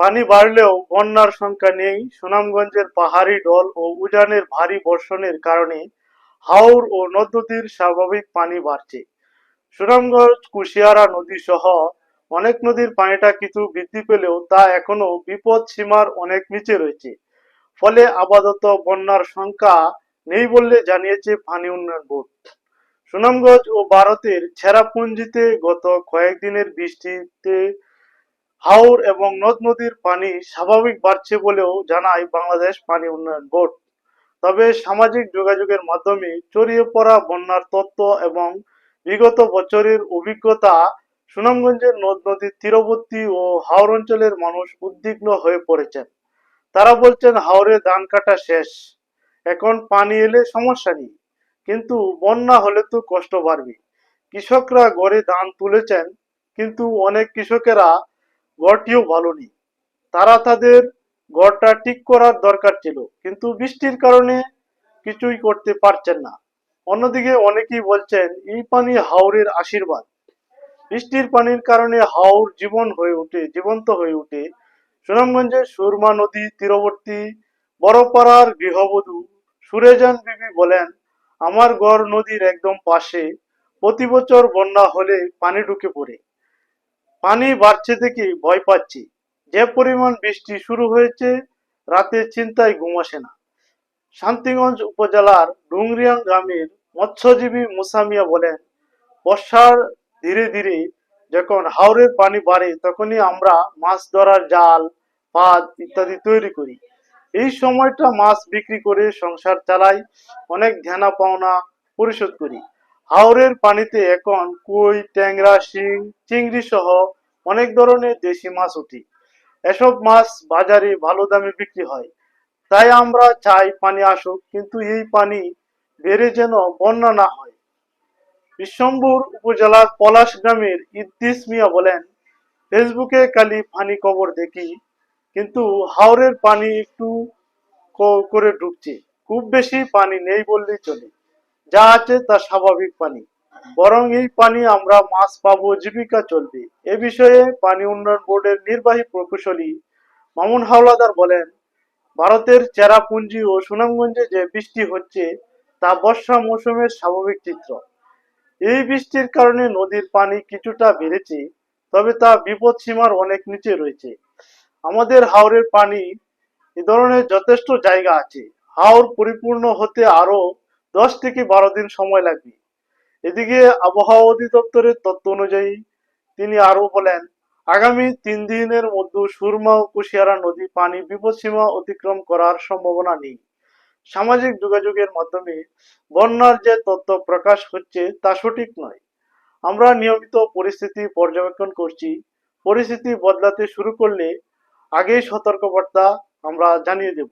পানি বাড়লেও বন্যার সংখ্যা নেই। সুনামগঞ্জের পাহাড়ি ঢল ও উজানের ভারী বর্ষণের কারণে হাওর ও নদ নদীর স্বাভাবিক পানি বাড়ছে। সুনামগঞ্জ, কুশিয়ারা নদী সহ অনেক নদীর পানিটা কিছু বৃদ্ধি পেলেও তা এখনও বিপদ সীমার অনেক নিচে রয়েছে। ফলে আপাতত বন্যার সংখ্যা নেই বললে জানিয়েছে পানি উন্নয়ন বোর্ড। সুনামগঞ্জ ও ভারতের ছেড়াপুঞ্জিতে গত কয়েকদিনের বৃষ্টিতে হাওর এবং নদ নদীর পানি স্বাভাবিক বাড়ছে বলেও জানায় বাংলাদেশ পানি উন্নয়ন বোর্ড। তবে সামাজিক যোগাযোগের মাধ্যমে ছড়িয়ে পড়া বন্যার তত্ত্ব এবং বিগত বছরের অভিজ্ঞতা সুনামগঞ্জের নদ নদীর তীরবর্তী ও হাওর অঞ্চলের মানুষ উদ্বিগ্ন হয়ে পড়েছেন। তারা বলছেন, হাওরে ধান কাটা শেষ, এখন পানি এলে সমস্যা নেই, কিন্তু বন্যা হলে তো কষ্ট বাড়বে। কৃষকরা গড়ে ধান তুলেছেন, কিন্তু অনেক কৃষকেরা গড়টিও ভালো নেই তারা তাদের গড়টা ঠিক করার দরকার ছিল, কিন্তু বৃষ্টির কারণে কিছুই করতে পারছেন না। অন্যদিকে অনেকেই বলছেন, এই পানি হাওরের আশীর্বাদ। বৃষ্টির পানির কারণে হাওর জীবন হয়ে ওঠে, জীবন্ত হয়ে ওঠে। সুনামগঞ্জের সুরমা নদী তীরবর্তী বড়পাড়ার গৃহবধূ সুরেজান বিবি বলেন, আমার গড় নদীর একদম পাশে, প্রতি বছর বন্যা হলে পানি ঢুকে পড়ে। পানি বাড়ছে দেখে ভয় পাচ্ছি। যে পরিমাণ বৃষ্টি শুরু হয়েছে রাতে চিন্তায় ঘুম আসে না। শান্তিগঞ্জ উপজেলার ডুংরিয়াং গ্রামের মৎস্যজীবী মুসামিয়া বলেন, বর্ষার ধীরে ধীরে যখন হাওরের পানি বাড়ে, তখনই আমরা মাছ ধরার জাল, পাদ ইত্যাদি তৈরি করি। এই সময়টা মাছ বিক্রি করে সংসার চালাই, অনেক ধ্যানা পাওনা পরিশোধ করি। হাওরের পানিতে এখন কই, ট্যাংরা, শিং, চিংড়ি সহ অনেক ধরনের দেশি মাছ উঠি। এসব মাছ বাজারে ভালো দামে বিক্রি হয়। তাই আমরা চাই পানি আসুক, কিন্তু এই পানি বেড়ে যেন বন্যা না হয়। বিশ্বম্বর উপজেলার পলাশ গ্রামের ইদ্দিস মিয়া বলেন, ফেসবুকে কালি পানি খবর দেখি, কিন্তু হাওরের পানি একটু করে ঢুকছে। খুব বেশি পানি নেই বললেই চলে। যা আছে তা স্বাভাবিক পানি। বরং এই পানি আমরা মাছ পাবো, জীবিকা চলবে। এ বিষয়ে পানি উন্নয়ন বোর্ডের নির্বাহী প্রকৌশলী মামুন হাওলাদার বলেন, ভারতের চেরাপুঞ্জি ও সুনামগঞ্জে যে বৃষ্টি হচ্ছে, তা বর্ষা মৌসুমের স্বাভাবিক চিত্র। এই বৃষ্টির কারণে নদীর পানি কিছুটা বেড়েছে, তবে তা বিপদ সীমার অনেক নিচে রয়েছে। আমাদের হাওরের পানি এ ধরনের যথেষ্ট জায়গা আছে। হাওর পরিপূর্ণ হতে আরও দশ থেকে বারো দিন সময় লাগবে। এদিকে আবহাওয়া অধিদপ্তরের তথ্য অনুযায়ী তিনি আরও বলেন, আগামী তিন দিনের মধ্যে সুরমা ও কুশিয়ারা নদী পানি বিপদসীমা অতিক্রম করার সম্ভাবনা নেই। সামাজিক যোগাযোগের মাধ্যমে বন্যার যে তথ্য প্রকাশ হচ্ছে তা সঠিক নয়। আমরা নিয়মিত পরিস্থিতি পর্যবেক্ষণ করছি। পরিস্থিতি বদলাতে শুরু করলে আগেই সতর্কবার্তা আমরা জানিয়ে দেব।